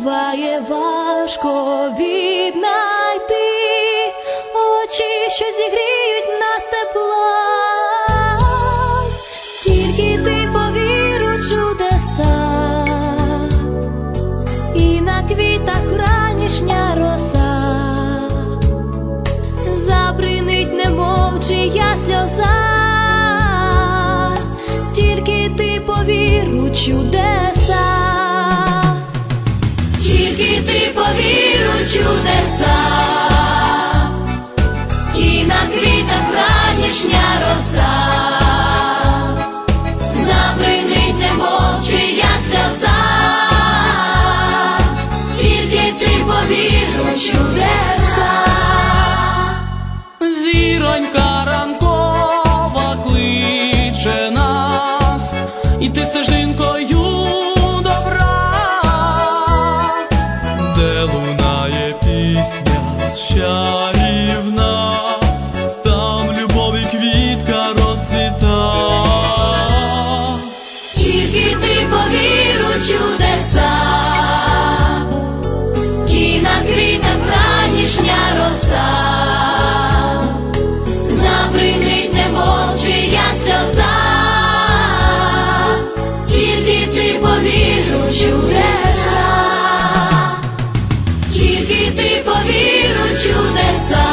буває важко віднайти. Очі, що зігріють нас тепла. Тільки ти повір у чудеса, і на квітах ранішня роса. Забринить, немов чия сльоза, тільки ти повір у чудеса, тільки ти повіру чудеса, і на квітах ранішня роса, забринить, немов чия сльоза, тільки ти повіру чудеса. Ти чудеса, і на квітах ранішня роса, забринить немов чия тільки ти повір у чудеса, тільки ти повір у чудеса,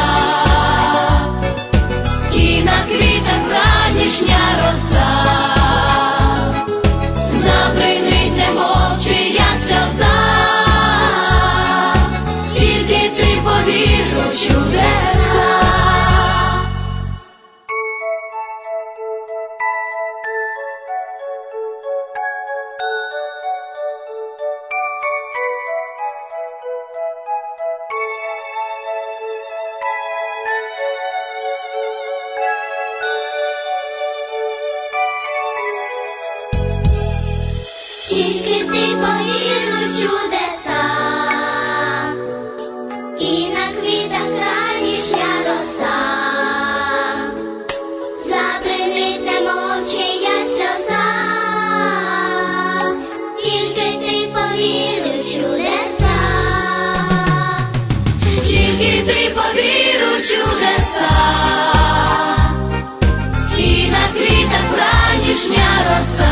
ти повір чудеса, і на квітах ранішня роса, забринить немов чия сльоза, тільки ти повір чудеса, Тільки ти повір у чудеса, і на квітах ранішня роса,